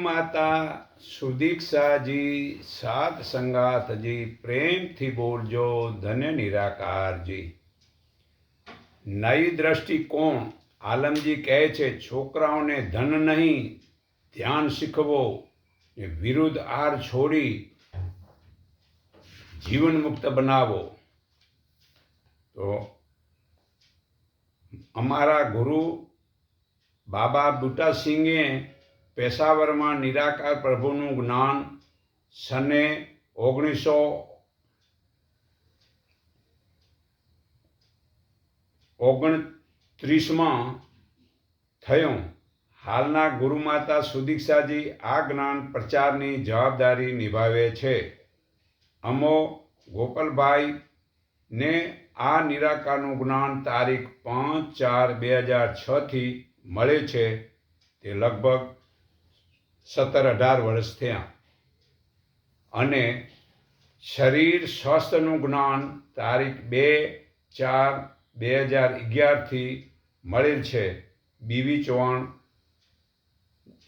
માતા સુદીક્ષાજી સાત સંગાતજી પ્રેમથી બોલજો ધન્ય નિરાકારજી નઈ દ્રષ્ટિકોણ આલમજી કહે છે છોકરાઓને ધન નહીં ધ્યાન શીખવો ને વિરુદ્ધ આર છોડી જીવન મુક્ત બનાવો તો અમારા ગુરુ બાબા બુટા સિંઘે પેશાવરમાં નિરાકાર પ્રભુનું જ્ઞાન સને ઓગણીસો ઓગણત્રીસમાં થયું. હાલના ગુરુમાતા સુદીક્ષાજી આ જ્ઞાન પ્રચારની જવાબદારી નિભાવે છે. અમો ગોપાલભાઈ ને આ નિરાકારનું જ્ઞાન તારીખ પાંચ ચાર બે હજાર છથી મળે છે. તે લગભગ સત્તર અઢાર વર્ષ થયા. અને શરીર સ્વાસ્થ્યનું જ્ઞાન તારીખ બે ચાર બે હજાર અગિયારથી મળેલ છે. બીવી ચૌહાણ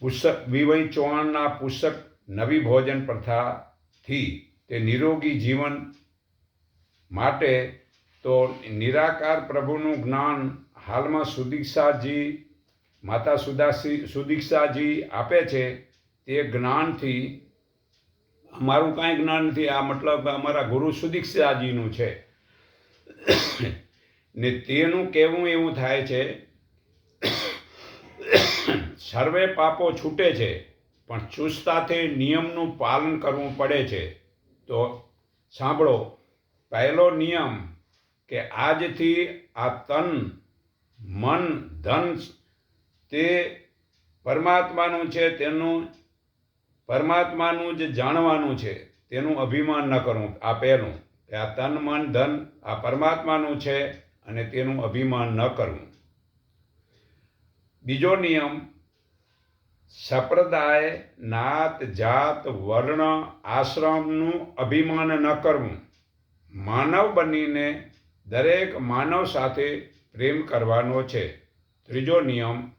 પુસ્તક બીવી ચૌહાણના પુસ્તક નવી ભોજન પ્રથાથી તે નિરોગી જીવન માટે તો નિરાકાર પ્રભુનું જ્ઞાન હાલમાં સુદીક્ષાજી, માતા સુદાસી સુદીક્ષાજી આપે છે. તે જ્ઞાનથી, અમારું કાંઈ જ્ઞાન નથી, આ મતલબ અમારા ગુરુ સુદીક્ષાજીનું છે. ને તેનું કહેવું એવું થાય છે, સર્વે પાપો છૂટે છે, પણ ચુસ્તાથી નિયમનું પાલન કરવું પડે છે. તો સાંભળો, પહેલો નિયમ કે આજથી આ તન, મન, ધન, તે પરમાત્માનું છે, તેનું પરમાત્માનું જે જાણવાનું છે, તેનું અભિમાન ન કરવું આ પહેલું. કે આ તન, મન, ધન, આ પરમાત્માનું છે અને તેનું અભિમાન ન કરવું બીજો નિયમ, સંપ્રદાય, નાત, જાત, વર્ણ, આશ્રમનું અભિમાન ન કરવું. માનવ બનીને દરેક માનવ સાથે પ્રેમ કરવાનો છે. ત્રીજો નિયમ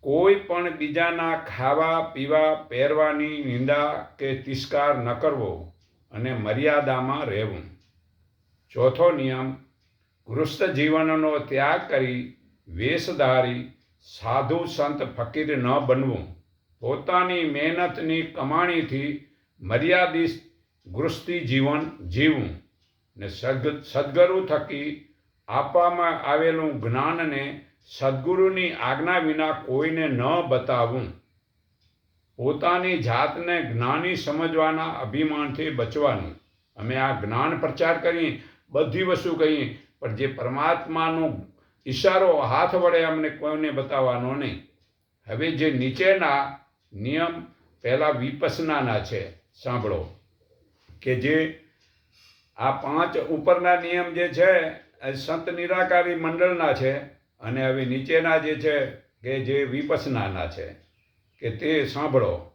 કોઈ પણ બીજાના ખાવા, પીવા, પહેરવાની નિંદા કે તિસ્કાર ન કરવો અને મર્યાદામાં રહેવું. ચોથો નિયમ ગૃહસ્થ જીવનનો ત્યાગ કરી વેશધારી સાધુ સંત ફકીર ન બનવું. પોતાની મહેનતની કમાણીથી મર્યાદિત ગૃહસ્થી જીવન જીવવું ને સદ સદગુરુ થકી આપવામાં આવેલું જ્ઞાનને સદગુરુની આજ્ઞા વિના કોઈને ન બતાવવું પોતાની જાતને જ્ઞાની સમજવાના અભિમાનથી બચવાનું. અમે આ જ્ઞાન પ્રચાર કરીએ બધી વસ્તુ કહીએ પણ જે પરમાત્માનો ઈશારો હાથ વડે અમને કોઈને બતાવવાનો નહીં. હવે જે નીચેના નિયમ પહેલાં વિપસનાના છે, સાંભળો. કે જે આ પાંચ ઉપરના નિયમ જે છે સંત નિરાકારી મંડળના છે અને હવે નીચેના જે છે, કે જે વિપસનાના છે, કે તે સાંભળો.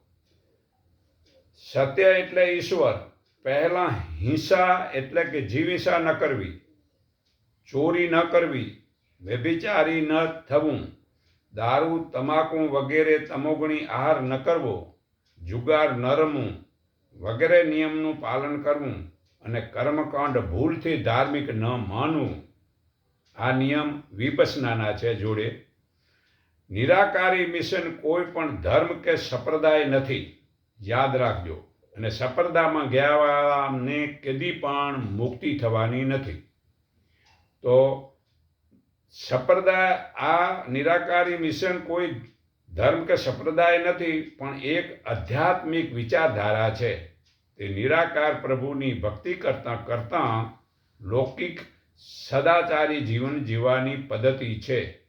સત્ય એટલે ઈશ્વર, પહેલાં હિંસા એટલે કે જીવિસા ન કરવી, ચોરી ન કરવી, વ્યભિચારી ન થવું, દારૂ, તમાકુ વગેરે તમોગુણી આહાર ન કરવો, જુગાર ન રમવું, વગેરે નિયમનું પાલન કરવું અને કર્મકાંડ ભૂલથી ધાર્મિક ન માનવું. આ નિયમ વિપસનાના છે જોડે. નિરાકારી મિશન કોઈ પણ ધર્મ કે સંપ્રદાય નથી. યાદ રાખજો. અને સંપ્રદાયમાં ગયાવાળાને કદી પણ મુક્તિ થવાની નથી. તો સંપ્રદાય, આ નિરાકારી મિશન કોઈ ધર્મ કે સંપ્રદાય નથી, પણ એક આધ્યાત્મિક વિચારધારા છે. તે નિરાકાર પ્રભુની ભક્તિ કરતાં કરતાં લૌકિક સદાચારી જીવન જીવવાની પદ્ધતિ છે.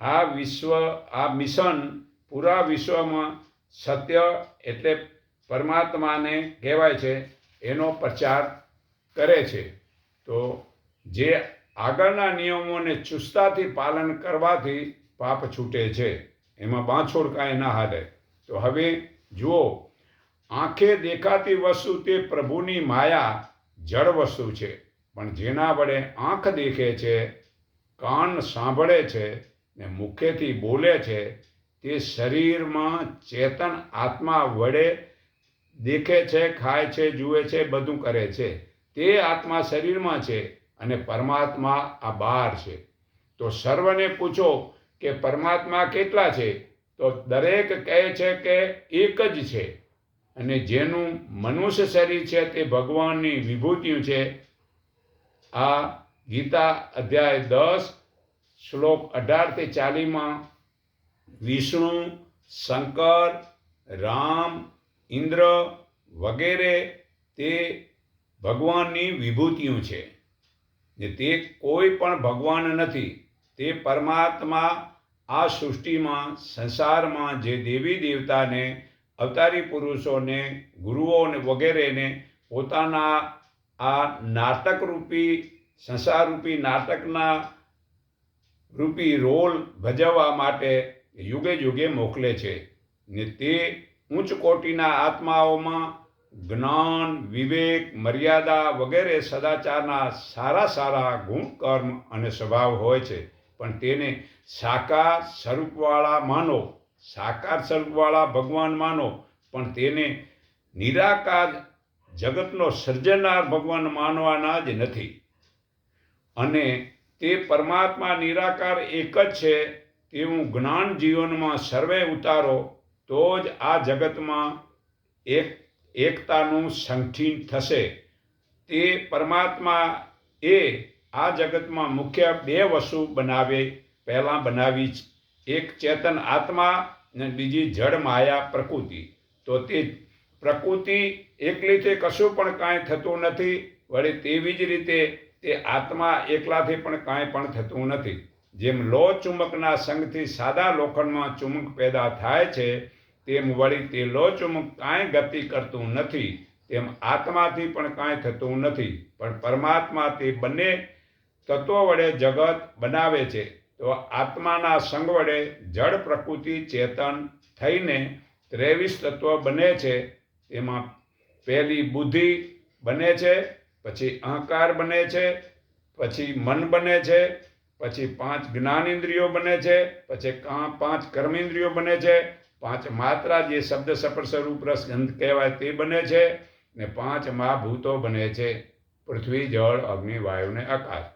આ વિશ્વ, આ મિશન પૂરા વિશ્વમાં સત્ય એટલે પરમાત્માને કહેવાય છે, એનો પ્રચાર કરે છે. તો જે આગળના નિયમોને ચુસ્તાથી પાલન કરવાથી પાપ છૂટે છે, એમાં બાંછોડ કાંઈ ના હાલે. તો હવે જુઓ, આંખે દેખાતી વસ્તુ તે પ્રભુની માયા જળ વસ્તુ છે. પણ જેના વડે આંખ દેખે છે, કાન સાંભળે છે ને મુખેથી બોલે છે, તે શરીરમાં ચેતન આત્મા વડે દેખે છે, ખાય છે, જુએ છે, બધું કરે છે. તે આત્મા શરીરમાં છે અને પરમાત્મા આ બહાર છે. તો સર્વને પૂછો કે પરમાત્મા કેટલા છે? તો દરેક કહે છે કે એક જ છે. અને જેનું મનુષ્ય શરીર છે તે ભગવાનની વિભૂતિયું છે આ ગીતા અધ્યાય દસ, શ્લોક અઢારથી ચાલીમાં વિષ્ણુ, શંકર, રામ, ઇન્દ્ર વગેરે તે ભગવાનની વિભૂતિઓ છે. ને તે કોઈ પણ ભગવાન નથી. તે પરમાત્મા આ સૃષ્ટિમાં, સંસારમાં જે દેવી દેવતાને, અવતારી પુરુષોને, ગુરુઓને વગેરેને પોતાના આ નાટકરૂપી, સંસારરૂપી નાટકના રૂપી રોલ ભજવવા માટે યુગે યુગે મોકલે છે ને તે ઉચ્ચ કોટીના આત્માઓમાં જ્ઞાન, વિવેક, મર્યાદા વગેરે સદાચારના સારા સારા ગુણ કર્મ અને સ્વભાવ હોય છે. પણ તેને સાકાર સ્વરૂપવાળા માનો, સાકાર સ્વરૂપવાળા ભગવાન માનો, પણ તેને નિરાકાર જગતનો સર્જનાર ભગવાન માનવાના જ નથી. અને તે પરમાત્મા નિરાકાર એક જ છે, તેવું જ્ઞાન જીવનમાં સર્વે ઉતારો, તો જ આ જગતમાં એક, એકતાનું સંઠીન થશે. તે પરમાત્મા એ આ જગતમાં મુખ્ય બે વસ્તુ બનાવે, પહેલાં બનાવી એક ચેતન આત્મા અને બીજી જળ માયા પ્રકૃતિ. તો તે પ્રકૃતિ એકલીથી કશું પણ કાંઈ થતું નથી, વળી તેવી જ રીતે તે આત્મા એકલાથી પણ કાંઈ પણ થતું નથી. જેમ લો ચુંબકના સંગથી સાદા લોખંડમાં ચુંબક પેદા થાય છે, તેમ વળી તે લો ચુંબક કાંઈ ગતિ કરતું નથી, તેમ આત્માથી પણ કાંઈ થતું નથી. પણ પરમાત્મા તે બંને તત્વો વડે જગત બનાવે છે. તો આત્માના સંગ વડે જળ પ્રકૃતિ ચેતન થઈને ત્રેવીસ તત્વ બને છે. તેમાં પહેલી બુદ્ધિ બને છે, પછી અહંકાર બને છે, પછી મન બને છે, પછી પાંચ જ્ઞાન ઇન્દ્રિયો બને છે, પછી કાં પાંચ કર્મેન્દ્રિયો બને છે, પાંચ માત્રા જે શબ્દ સપર સ્વરૂપ રસ ગંધ કહેવાય તે બને છે, ને પાંચ મહાભૂતો બને છે, પૃથ્વી, જળ, અગ્નિ, વાયુ ને આકાશ.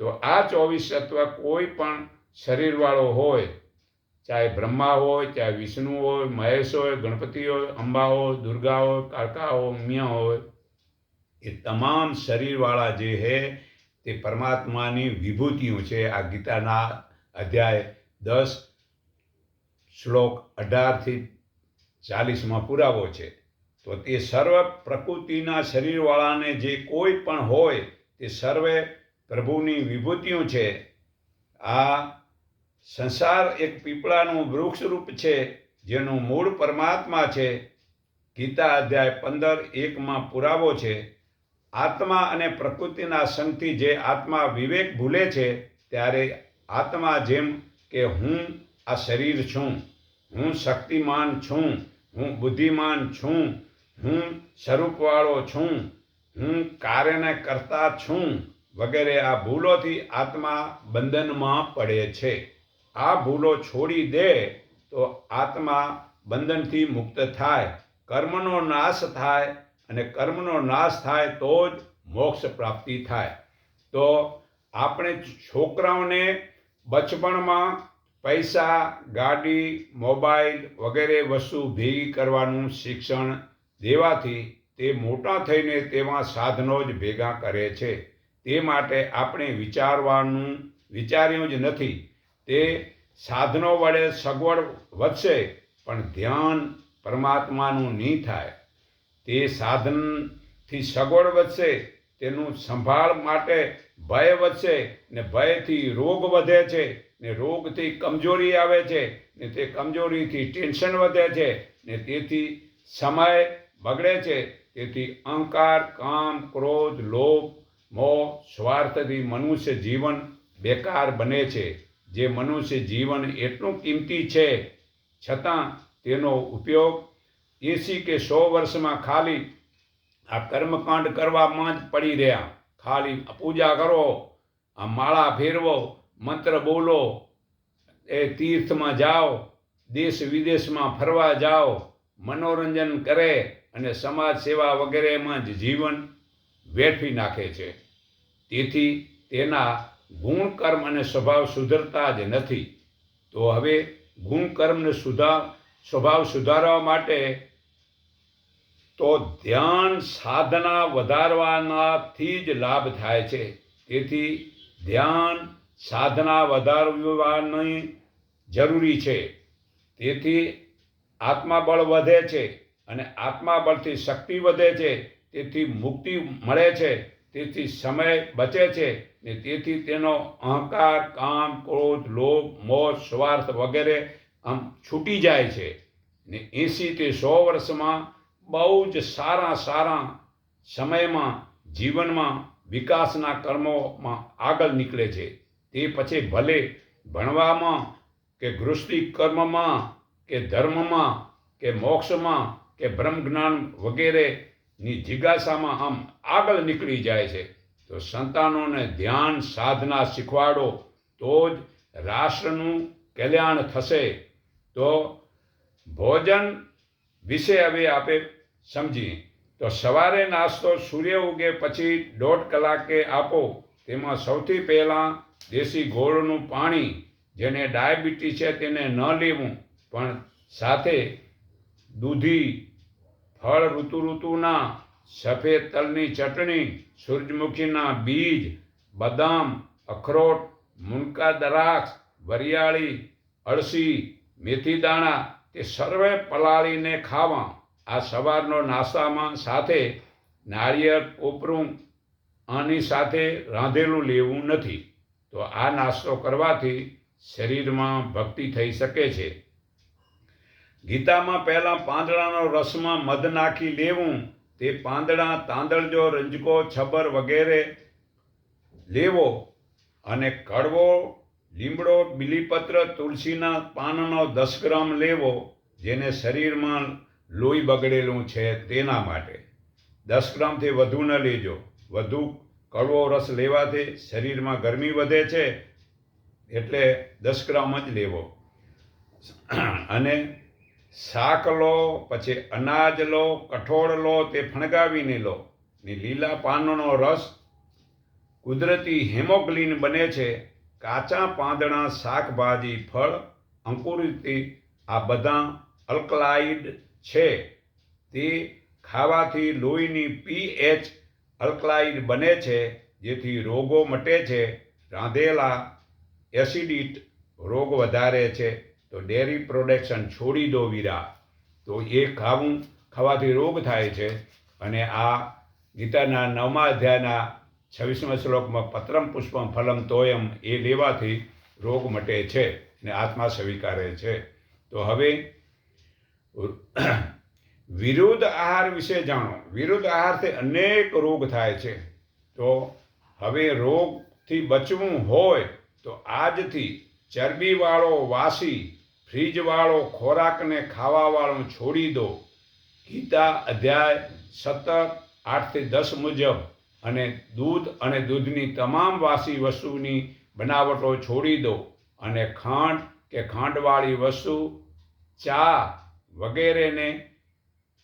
તો આ ચોવીસ તત્વ કોઈ પણ શરીરવાળો હોય ચાહે બ્રહ્મા હોય, ચાહે વિષ્ણુ હોય, મહેશ હોય, ગણપતિ હોય, અંબા હોય, દુર્ગા હોય, કાળકા હોય મિયા હોય, એ તમામ શરીરવાળા જે છે તે પરમાત્માની વિભૂતિઓ છે. આ ગીતાના અધ્યાય દસ, શ્લોક અઢારથી ચાલીસમાં પુરાવો છે. તો તે સર્વ પ્રકૃતિના શરીરવાળાને જે કોઈ પણ હોય, તે સર્વે પ્રભુની વિભૂતિઓ છે. આ સંસાર એક પીપળાનું વૃક્ષ રૂપ છે, જેનું મૂળ પરમાત્મા છે. ગીતા અધ્યાય પંદર એકમાં પુરાવો છે, આત્મા અને પ્રકૃતિના સંગથી જે આત્મા વિવેક ભૂલે છે, ત્યારે આત્મા જેમ કે હું આ શરીર છું, હું શક્તિમાન છું, હું બુદ્ધિમાન છું, હું સ્વરૂપવાળો છું, હું કાર્યને કરતા છું, વગેરે આ ભૂલોથી આત્મા બંધનમાં પડે છે. આ ભૂલો છોડી દે તો આત્મા બંધનથી મુક્ત થાય. કર્મનો નાશ થાય અને કર્મનો નાશ થાય તો જ મોક્ષ પ્રાપ્તિ થાય. તો આપણે છોકરાઓને બચપણમાં પૈસા, ગાડી, મોબાઈલ વગેરે વસ્તુ ભેગી કરવાનું શિક્ષણ દેવાથી તે મોટા થઈને તેમાં સાધનો જ ભેગા કરે છે. તે માટે આપણે વિચારવાનું, વિચાર્યું જ નથી. તે સાધનો વડે સગવડ વધશે, પણ ધ્યાન પરમાત્માનું નહીં થાય. તે સાધનથી સગવડ વધશે, તેનું સંભાળ માટે ભય વધશે, ને ભયથી રોગ વધે છે, ને રોગથી કમજોરી આવે છે, ને તે કમજોરીથી ટેન્શન વધે છે, ને તેથી સમય બગડે છે, તેથી અહંકાર, કામ, ક્રોધ, લોભ, મોહ, સ્વાર્થથી મનુષ્ય જીવન બેકાર બને છે. જે મનુષ્ય જીવન એટલું કિંમતી છે, છતાં તેનો ઉપયોગ એસી કે સો વર્ષમાં ખાલી આ કર્મકાંડ કરવામાં જ પડી રહ્યા. ખાલી પૂજા કરો, આ માળા ફેરવો, મંત્ર બોલો, એ તીર્થમાં જાઓ, દેશ વિદેશમાં ફરવા જાઓ, મનોરંજન કરે અને સમાજ સેવા વગેરેમાં જ જીવન વેઠવી નાખે છે. તેથી તેના ગુણ કર્મ અને સ્વભાવ સુધરતા જ નથી. તો હવે ગુણ કર્મને સુધાર સ્વભાવ સુધારવા માટે તો ધ્યાન સાધના વધારવાનાથી જ લાભ થાય છે. તેથી ધ્યાન સાધના વધારવાની જરૂરી છે. તેથી આત્માબળ વધે છે અને આત્માબળથી શક્તિ વધે છે. તેથી મુક્તિ મળે છે. તેથી સમય બચે છે. ને તેથી તેનો અહંકાર, કામ, ક્રોધ, લોભ મોજ સ્વાર્થ વગેરે આમ છૂટી જાય છે. ને તે સો વર્ષમાં બહુ જ સારા સારા સમયમાં, જીવનમાં વિકાસના કર્મોમાં આગળ નીકળે છે. તે પછી ભલે ભણવામાં કે ગૃષ્ટિ કર્મમાં કે ધર્મમાં કે મોક્ષમાં કે બ્રહ્મ જ્ઞાન વગેરેની જિજ્ઞાસામાં આમ આગળ નીકળી જાય છે. તો સંતાનોને ધ્યાન, સાધના શીખવાડો, તો જ રાષ્ટ્રનું કલ્યાણ થશે. તો ભોજન વિશે હવે આપે સમજીએ. તો સવારે નાસ્તો સૂર્ય ઉગે પછી દોઢ કલાકે આપો. તેમાં સૌથી પહેલાં દેશી ગોળનું પાણી, જેને ડાયાબિટીસ છે તેને ન લેવું, પણ સાથે દૂધી, ફળ ઋતુ ઋતુના સફેદ તલની ચટણી સૂરજમુખીના બીજ, બદામ, અખરોટ મુનકા દ્રાક્ષ, વરિયાળી, અળસી, મેથી દાણા, તે સર્વે પલાળીને ખાવા. આ સવારનો નાસ્તામાં સાથે નાળિયેર કોપરું આની સાથે રાંધેલું લેવું નથી. તો આ નાસ્તો કરવાથી શરીરમાં ભક્તિ થઈ શકે છે. ગીતામાં પહેલાં પાંદડાનો રસમાં મધ નાખી લેવું. તે પાંદડા, તાંદળજો, રંજકો, છબર વગેરે લેવો અને કડવો, લીમડો, બીલીપત્ર, તુલસીના પાનનો દસ ગ્રામ લેવો, જેને શરીરમાં લોહી બગડેલું છે તેના માટે. દસ ગ્રામથી વધુ ન લેજો. વધુ કડવો રસ લેવાથી શરીરમાં ગરમી વધે છે, એટલે દસ ગ્રામ જ લેવો. અને શાક લો, પછી અનાજ લો, કઠોળ લો, તે ફણગાવીને લો. ને લીલા પાનનો રસ કુદરતી હેમોગ્લિન બને છે. કાચા પાંદડા, શાકભાજી, ફળ, અંકુરિતી, આ બધા અલ્કલાઇડ છે. તે ખાવાથી લોહીની પીએચ અલ્કલાઇડ બને છે, જેથી રોગો મટે છે. રાંધેલા એસિડિટ રોગ વધારે છે. તો ડેરી પ્રોડક્શન છોડી દો વીરા. તો એ ખાવું, ખાવાથી રોગ થાય છે. અને આ ગીતાના નવમા અધ્યાયના છવ્વીસમાં શ્લોકમાં પત્રમ પુષ્પમ ફલમ તોયમ એ લેવાથી રોગ મટે છે અને આત્મા સ્વીકારે છે. તો હવે વિરુદ્ધ આહાર વિશે જાણો. વિરુદ્ધ આહારથી અનેક રોગ થાય છે. તો હવે રોગથી બચવું હોય તો આજથી ચરબીવાળો વાસી ફ્રીજવાળો ખોરાકને ખાવાવાળો છોડી દો. ગીતા અધ્યાય સત્તર આઠથી દસ મુજબ, અને દૂધ અને દૂધની તમામ વાસી વસ્તુની બનાવટો છોડી દો અને ખાંડ કે ખાંડવાળી વસ્તુ, ચા વગેરેને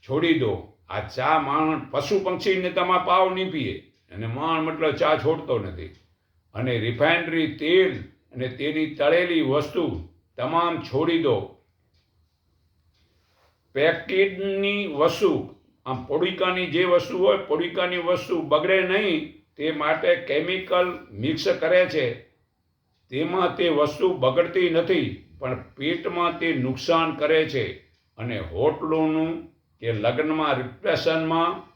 છોડી દો. આ ચા માણ પશુ પંક્ષીને તમા પાવ નહીં પીએ. અને માણ મતલબ ચા છોડતો નથી. અને રિફાઇનરી તેલ અને તેની તળેલી વસ્તુ તમામ છોડી દો. પેકેટની વસ્તુ, આમ પોડિકાની જે વસ્તુ હોય, પોડિકાની વસ્તુ બગડે નહીં, તે માટે કેમિકલ મિક્સ કરે છે. તેમાં તે વસ્તુ બગડતી નથી, પણ પેટમાં તે નુકસાન કરે છે. અને હોટલોનું કે લગ્નમાં રિપ્રેશનમાં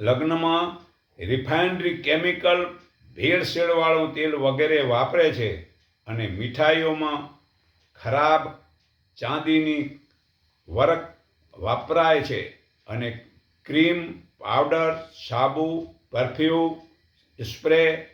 લગ્નમાં રિફાઇનરી કેમિકલ, ભેળસેળવાળું તેલ વગેરે વાપરે છે. અને મીઠાઈઓમાં ખરાબ ચાંદીની વરક વપરાય છે અને ક્રીમ, પાવડર, સાબુ, પરફ્યુમ, સ્પ્રે,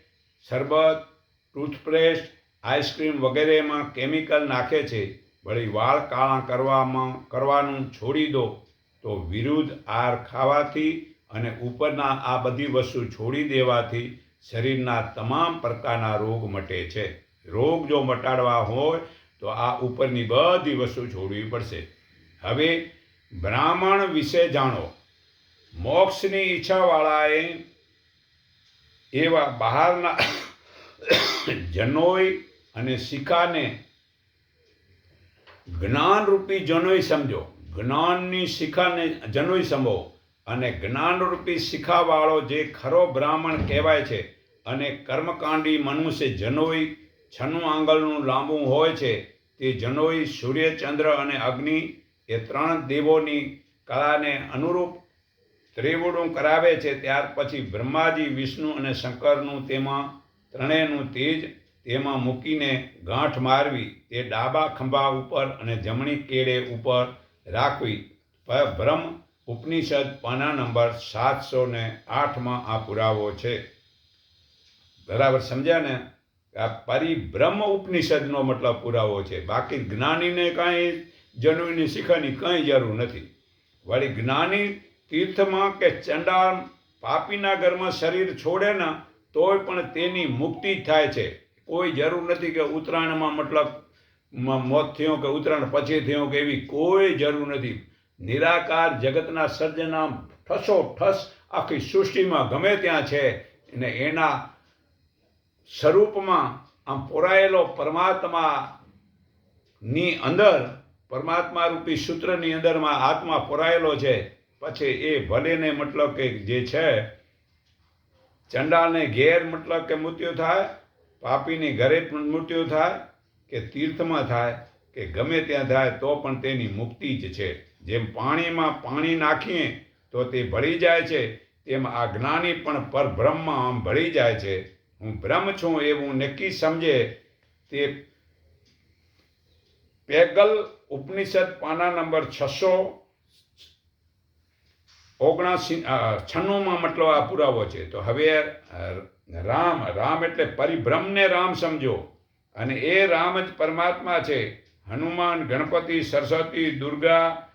શરબત, ટૂથપેસ્ટ, આઈસ્ક્રીમ વગેરેમાં કેમિકલ નાખે છે. વળી વાળ કાળા કરવામાં, કરવાનું છોડી દો તો વિરુદ્ધ આહાર ખાવાથી અને ઉપરના આ બધી વસ્તુ છોડી દેવાથી શરીરના તમામ પ્રકારના રોગ મટે છે. રોગ જો મટાડવા હોય તો આ ઉપરની બધી વસ્તુ છોડવી પડશે. હવે બ્રાહ્મણ વિશે જાણો. મોક્ષની ઈચ્છાવાળાએ એવા બહારના જનોય અને શિખાને જ્ઞાનરૂપી જનોય સમજો. જ્ઞાનની શિખાને જનોય સમો અને જ્ઞાનરૂપી શિખાવાળો જે ખરો બ્રાહ્મણ કહેવાય છે અને કર્મકાંડી મનુષ્ય જનોય છન્નું આંગળનું લાંબુ હોય છે, તે જનોઈ, સૂર્ય, ચંદ્ર અને અગ્નિ એ ત્રણ દેવોની કળાને અનુરૂપ ત્રિવડું કરાવે છે. ત્યાર પછી બ્રહ્માજી, વિષ્ણુ અને શંકરનું તેમાં ત્રણેયનું તેજ તેમાં મૂકીને ગાંઠ મારવી, તે ડાબા ખંભા ઉપર અને જમણી કેડે ઉપર રાખવી. બ્રહ્મ ઉપનિષદ પાના નંબર સાતસો ને આઠમાં આ પુરાવો છે. બરાબર સમજ્યા ને? આ પરિબ્રહ્મ ઉપનિષદનો મતલબ પુરાવો છે. બાકી જ્ઞાનીને કાંઈ જનુની શીખવાની કંઈ જરૂર નથી. વળી જ્ઞાની તીર્થમાં કે ચંડાળ પાપીના ઘરમાં શરીર છોડે ના તોય પણ તેની મુક્તિ થાય છે. કોઈ જરૂર નથી કે ઉત્તરાયણમાં મતલબ મોત થયો કે ઉત્તરાયણ પછી થયો કે એવી કોઈ જરૂર નથી. નિરાકાર જગતના સર્જના ઠસો ઠસ આખી સૃષ્ટિમાં ગમે ત્યાં છે. અને એના સ્વરૂપમાં આમ પોરાયેલો પરમાત્મા ની અંદર પરમાત્મા રૂપી સૂત્રની અંદરમાં આત્મા પોરાયેલો છે, પછી એ ભલેને મતલબ કે જે છે ચંડાલને ઘેર મતલબ કે મૃત્યુ થાય, પાપીની ઘરે પણ મૃત્યુ થાય, કે તીર્થમાં થાય, કે ગમે ત્યાં થાય, તો પણ તેની મુક્તિ જ છે. જેમ પાણીમાં પાણી નાખીએ, તો તે ભળી જાય છે, તેમ આ જ્ઞાની પણ પરબ્રહ્મ આમ ભળી જાય છે. હું બ્રહ્મ છું એવું નક્કી સમજે તે પેગલ ઉપનિષદ પાના નંબર છસો ઓગણાસી છન્નુંમાં મતલબ આ પુરાવો છે. તો હવે રામ રામ એટલે પરિભ્રમને રામ સમજો. અને એ રામ જ પરમાત્મા છે. હનુમાન, ગણપતિ, સરસ્વતી, દુર્ગા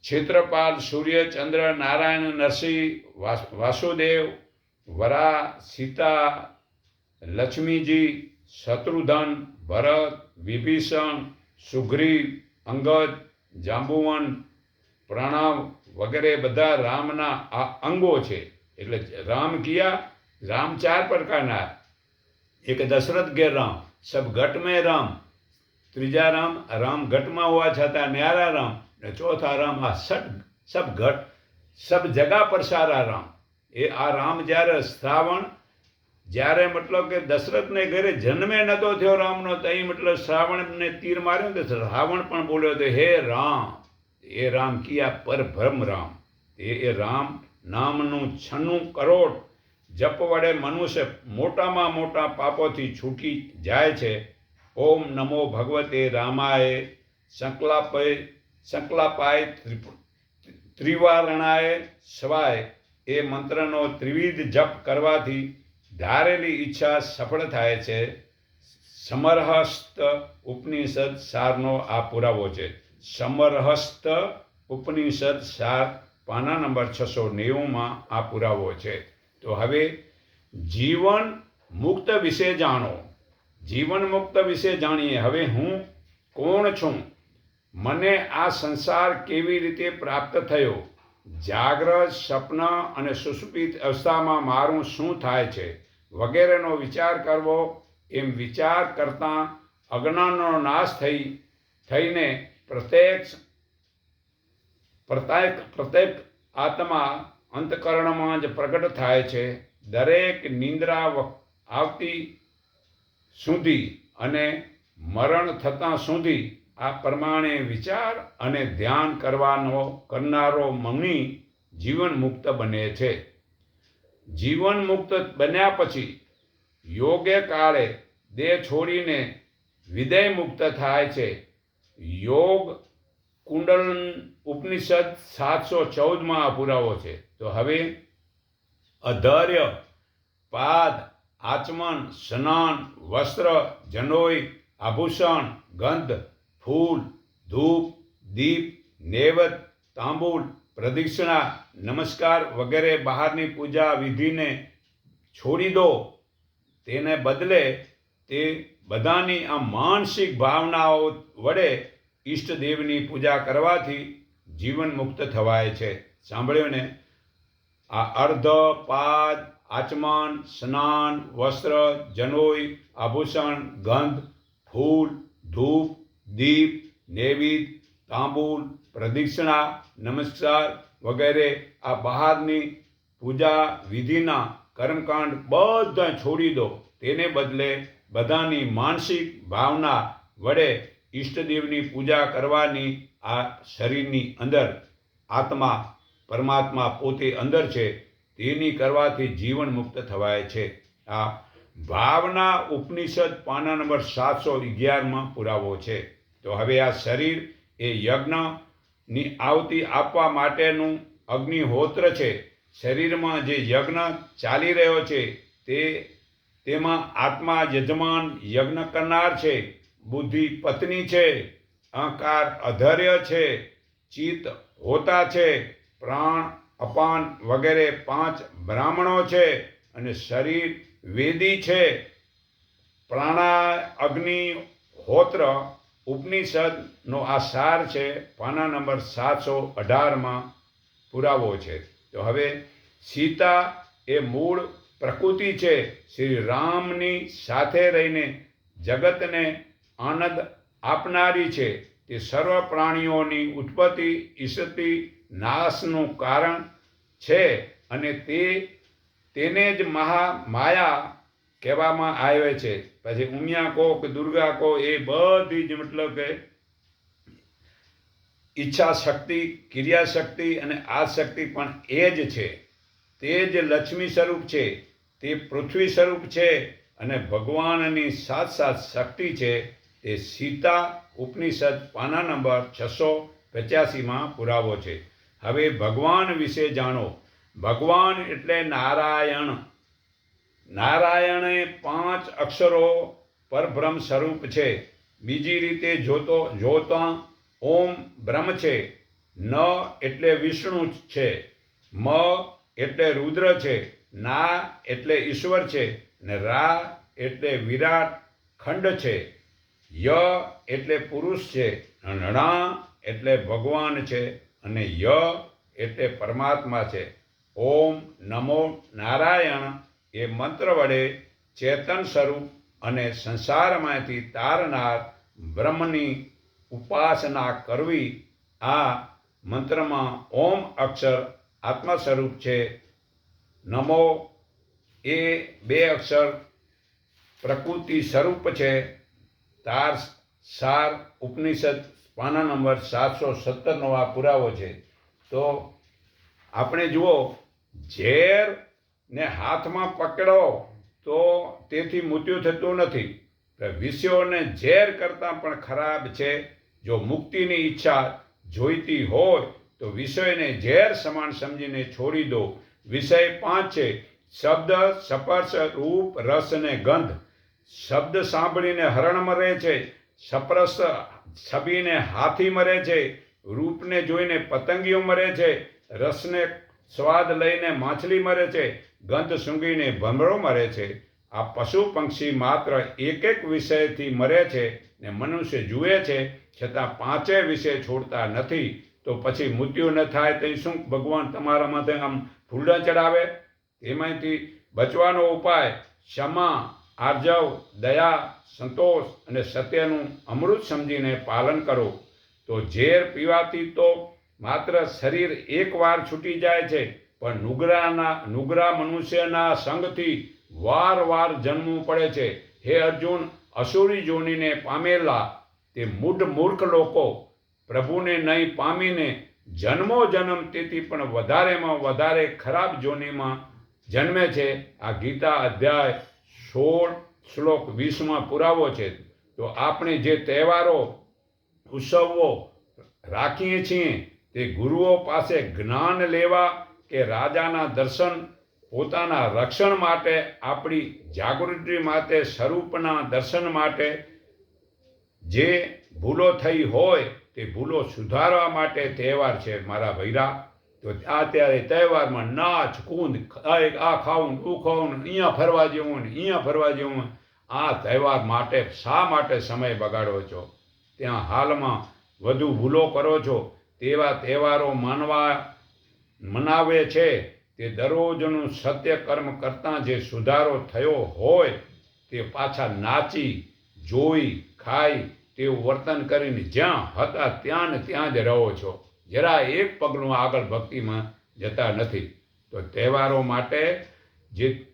ક્ષેત્રપાલ સૂર્ય, ચંદ્ર, નારાયણ, નરસિંહ, વાસ- વાસુદેવ વરા સીતા લક્ષ્મીજી શત્રુધન, ભરત, વિભીષણ, સુગ્રીવ, અંગદ, જાંબુવન, પ્રણવ વગેરે બધા રામના આ અંગો છે. એટલે રામ કિયા રામ ચાર પ્રકારના. એક દશરથ ગેર રામ, સબ ઘટ મેં રામ. ત્રીજા રામ રામ ઘટમાં હોવા છતાં ન્યારા રામ. ને ચોથા રામ આ સટ, સબ ઘટ સબ જગા પર સારા રામ. એ આ રામ જ્યારે શ્રાવણ, જ્યારે મતલબ કે દશરથને ઘરે જન્મે નતો થયો રામનો, તો અહીં મતલબ શ્રાવણને તીર માર્યો તો રાવણ પણ બોલ્યો હતો, હે રામ, એ રામ કિયા પરબ્રહ્મ રામ? એ એ રામ નામનું છન્નું કરોડ જપ વડે મનુષ્ય મોટામાં મોટા પાપોથી છૂટી જાય છે. ઓમ નમો ભગવતે રામાય, સંકલાપય, સંકલાપાય ત્રિવારણાય, સ્વાય. એ મંત્રનો ત્રિવિધ જપ કરવાથી ધારેલી ઈચ્છા સફળ થાય છે. સમરહસ્ત ઉપનિષદ સારનો આ પુરાવો છે. સમરહસ્ત ઉપનિષદ સાર પાના નંબર છસો નેવુંમાં આ પુરાવો છે. તો હવે જીવન મુક્ત વિશે જાણો. જીવન મુક્ત વિશે જાણીએ. હવે હું કોણ છું? મને આ સંસાર કેવી રીતે પ્રાપ્ત થયો? જાગ્રત સપન અને સુષુપિત અવસ્થામાં મારું શું થાય છે? વગેરેનો વિચાર કરવો, એમ વિચાર કરતાં અજ્ઞાનનો નાશ થઈ, થઈને પ્રત્યક્ષ, પ્રત્યેક પ્રત્યેક આત્મા અંતકરણમાં જ પ્રગટ થાય છે. દરેક નિંદ્રા આવતી સુધી અને મરણ થતાં સુધી આ પ્રમાણે વિચાર અને ધ્યાન કરવાનો કરનારો મુનિ જીવન મુક્ત બને છે. જીવન મુક્ત બન્યા પછી યોગ્ય કાળે દેહ છોડીને વિદય મુક્ત થાય છે. યોગ કુંડલ ઉપનિષદ સાતસો ચૌદમાં પુરાવો છે. તો હવે અધર્ય, પાદ, આચમન, સ્નાન, વસ્ત્ર જનોય આભૂષણ, ગંધ ફૂલ, ધૂપ, દીપ નેવત તાંબુલ, પ્રદક્ષિણા, નમસ્કાર વગેરે બહારની પૂજા વિધિને છોડી દો. તેને બદલે તે બધાની આ માનસિક ભાવનાઓ વડે ઈષ્ટદેવની પૂજા કરવાથી જીવન મુક્ત થવાય છે. સાંભળ્યું ને? આ અર્ધ, પાદ, આચમન, સ્નાન, વસ્ત્ર, જનોઈ, આભૂષણ, ગંધ, ફૂલ, ધૂપ દીપ નૈવેદ તાંબુલ, પ્રદક્ષિણા, નમસ્કાર વગેરે આ બહારની પૂજા વિધિના કર્મકાંડ બધા છોડી દો. તેને બદલે બધાની માનસિક ભાવના વડે ઈષ્ટદેવની પૂજા કરવાની આ શરીરની અંદર આત્મા પરમાત્મા પોતે અંદર છે, તેની કરવાથી જીવન મુક્ત થવાય છે. આ ભાવના ઉપનિષદ પાના નંબર સાતસો અગિયારમાં પુરાવો છે. તો હવે આ શરીર એ યજ્ઞની આવતી આપવા માટેનું અગ્નિહોત્ર છે. શરીરમાં જે યજ્ઞ ચાલી રહ્યો છે તે તેમાં આત્મા યજમાન યજ્ઞ કરનાર છે. બુદ્ધિ પત્ની છે, અહંકાર અધર્ય છે, ચિત્ત હોતા છે, પ્રાણ અપાન વગેરે પાંચ બ્રાહ્મણો છે અને શરીર વેદી છે. પ્રાણા અગ્નિ હોત્ર ઉપનિષદનો આ સાર છે, પાના નંબર સાતસો અઢારમાં પુરાવો છે. તો હવે સીતા એ મૂળ પ્રકૃતિ છે. શ્રી રામની સાથે રહીને જગતને આનંદ આપનારી છે. તે સર્વ પ્રાણીઓની ઉત્પત્તિ ઈસતિ નાશનું કારણ છે અને તે, તેને જ મહા માયા કહેવામાં આવે છે. પછી ઉમિયા કહો કે દુર્ગા કહો એ બધી જ મતલબ કે ઈચ્છા શક્તિ ક્રિયા શક્તિ અને આ શક્તિ પણ એ જ છે. તે જ લક્ષ્મી સ્વરૂપ છે. તે પૃથ્વી સ્વરૂપ છે અને ભગવાનની સાત સાત શક્તિ છે. તે સીતા ઉપનિષદ પાના નંબર છસો પચાસીમાં પુરાવો છે. હવે ભગવાન વિશે જાણો. ભગવાન એટલે નારાયણ. નારાયણે પાંચ અક્ષરો પરબ્રહ્મ સ્વરૂપ છે. બીજી રીતે જોતો, જોતા ઓમ બ્રહ્મ છે. ન એટલે વિષ્ણુ છે. મ એટલે રુદ્ર છે. ના એટલે ઈશ્વર છે. ને રા એટલે વિરાટ ખંડ છે. ય એટલે પુરુષ છે. ણા એટલે ભગવાન છે. અને ય એટલે પરમાત્મા છે. ઓમ નમો નારાયણ. એ મંત્ર વડે ચેતન સ્વરૂપ અને સંસારમાંથી તારનાર બ્રહ્મની ઉપાસના કરવી આ મંત્રમાં ઓમ અક્ષર આત્મ સ્વરૂપ છે. નમો એ બે અક્ષર પ્રકૃતિ સ્વરૂપ છે. તાર સાર ઉપનિષદ પાના નંબર સાતસો સત્તરનો આ પુરાવો છે. તો આપણે જુઓ, ઝેર ને હાથમાં પકડો તો તેથી મૃત્યુ થતું નથી. વિષયોને ઝેર કરતાં પણ ખરાબ છે. જો મુક્તિની ઈચ્છા જોઈતી હોય તો વિષયને ઝેર સમાન સમજીને છોડી દો. વિષય પાંચ છે, શબ્દ, સ્પર્શ, રૂપ, રસ અને ગંધ. શબ્દ સાંભળીને હરણ મરે છે સપરસ છબીને હાથી મરે છે, રૂપને જોઈને પતંગીઓ મરે છે, રસને સ્વાદ લઈને માછલી મરે છે ગંધ સૂંઘીને ભમરો મરે છે. આ પશુ પંક્ષી માત્ર એક એક વિષયથી મરે છે ને મનુષ્ય જુએ છે. છતાં પાંચે વિષય છોડતા નથી. તો પછી મૃત્યુ ન થાય તો શું ભગવાન તમારા માટે આમ ફૂલડા ચડાવે? એમાંથી બચવાનો ઉપાય ક્ષમા, આર્જવ, દયા, સંતોષ અને સત્યનું અમૃત સમજીને પાલન કરો. તો ઝેર પીવાથી તો માત્ર શરીર એકવાર છૂટી જાય છે. પણ નુગરાના, નુગરા મનુષ્યના સંગથી વાર વાર જન્મવું પડે છે. હે અર્જુન, અસુરી જોનીને પામેલા તે મૂઢ મૂર્ખ લોકો પ્રભુને નહીં પામીને જન્મો જન્મ તેથી પણ વધારેમાં વધારે ખરાબ જોનીમાં જન્મે છે. આ ગીતા અધ્યાય સોળ શ્લોક વીસમાં પુરાવો છે. તો આપણે જે તહેવારો, ઉત્સવો રાખીએ છીએ તે ગુરુઓ પાસે જ્ઞાન લેવા કે રાજાના દર્શન પોતાના રક્ષણ માટે, આપણી જાગૃતિ માટે, સ્વરૂપના દર્શન માટે જે ભૂલો થઈ હોય તે ભૂલો સુધારવા માટે તહેવાર છે મારા ભૈરા. તો આ ત્યારે તહેવારમાં નાચ, કૂદ આ આ ખાવું તું ખાવું અહીંયા ફરવા જેવું, ને અહીંયા ફરવા જેવું, આ તહેવાર માટે શા માટે સમય બગાડો છો? ત્યાં હાલમાં વધુ ભૂલો કરો છો. તેવા તહેવારો માનવા મનાવે છે તે દરરોજનું સત્ય કર્મ કરતાં જે સુધારો થયો હોય તે પાછા નાચી, જોઈ, ખાઈ તેવું વર્તન કરીને જ્યાં હતા ત્યાં ને ત્યાં જ રહો છો. જરા એક પગલું આગળ ભક્તિમાં જતા નથી. તો તહેવારો માટે જે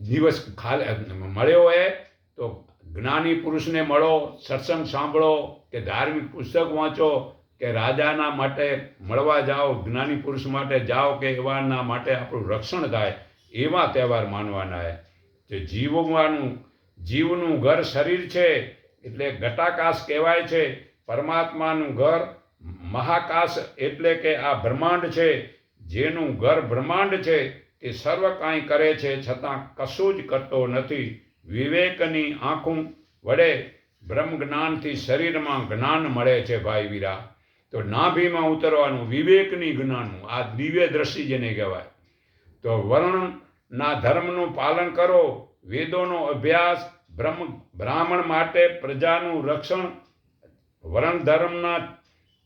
દિવસ ખાલી મળ્યો હોય, તો જ્ઞાની પુરુષને મળો, સત્સંગ સાંભળો, કે ધાર્મિક પુસ્તક વાંચો કે રાજાના માટે મળવા જાઓ, જ્ઞાની પુરુષ માટે જાઓ કે એવાના માટે આપણું રક્ષણ થાય, એવા તહેવાર માનવાના જે જીવવાનું જીવનું ઘર શરીર છે, એટલે ઘટાકાશ કહેવાય છે, પરમાત્માનું ઘર મહાકાશ એટલે કે આ બ્રહ્માંડ છે. જેનું ઘર બ્રહ્માંડ છે, તે સર્વ કાંઈ કરે છે, છતાં કશું જ કરતો નથી. વિવેકની આંખું વડે બ્રહ્મ જ્ઞાનથી શરીરમાં જ્ઞાન મળે છે, ભાઈ વીરા. તો નાભીમાં ઉતરવાનું વિવેકની જ્ઞાનનું, આ દિવ્ય દ્રષ્ટિ જેને કહેવાય. તો વર્ણના ધર્મનું પાલન કરો, વેદોનો અભ્યાસ, બ્રહ્મ, બ્રાહ્મણ માટે પ્રજાનું રક્ષણ, વર્ણ ધર્મના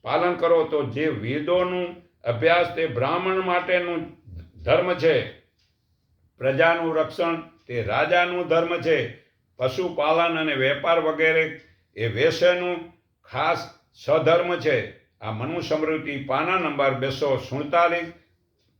પાલન કરો તો જે વેદોનું અભ્યાસ તે બ્રાહ્મણ માટેનું ધર્મ છે, પ્રજાનું રક્ષણ તે રાજાનું ધર્મ છે, પશુપાલન અને વેપાર વગેરે એ વેશ્યનું ખાસ સ્વધર્મ છે. આ મનુ સમૃદ્ધિ પાના નંબર બેસો સુડતાલીસ,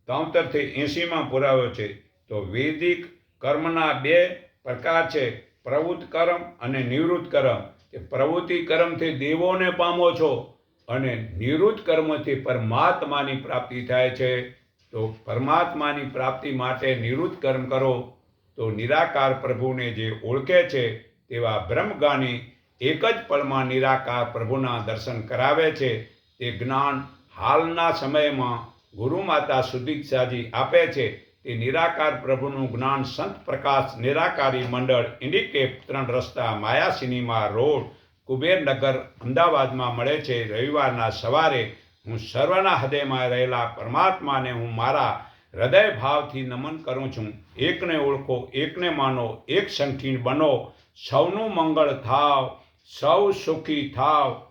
તોતેરથી એંશીમાં પુરાવ્યો છે. તો વૈદિક કર્મના બે પ્રકાર છે. પ્રવૃત્ત કર્મ અને નિવૃત્ત કર્મ. કે પ્રવૃત્તિ કર્મથી દેવોને પામો છો અને નિવૃત્ત કર્મથી પરમાત્માની પ્રાપ્તિ થાય છે. તો પરમાત્માની પ્રાપ્તિ માટે નિવૃત્ત કર્મ કરો. તો નિરાકાર પ્રભુને જે ઓળખે છે તેવા બ્રહ્મગાની એક જ પળમાં નિરાકાર પ્રભુના દર્શન કરાવે છે. તે જ્ઞાન હાલના સમયમાં ગુરુ માતા સુદીક્ષાજી આપે છે. તે નિરાકાર પ્રભુનું જ્ઞાન સંત પ્રકાશ નિરાકારી મંડળ ઇન્ડિકેપ ત્રણ રસ્તા માયા સિનેમા રોડ કુબેરનગર અમદાવાદમાં મળે છે. રવિવારના સવારે હું સર્વના હૃદયમાં રહેલા પરમાત્માને હું મારા હૃદય ભાવથી નમન કરું છું. એકને ઓળખો, એકને માનો, એક સંઠીણ બનો. સૌનું મંગળ થાવ, સૌ સુખી થાવ,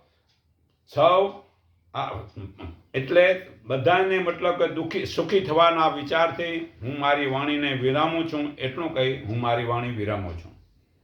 સૌ એટલે બધાને મતલબ કે દુઃખી, સુખી થવાના વિચારથી હું મારી વાણીને વિરામું છું. એટલું કહી હું મારી વાણી વિરામું છું.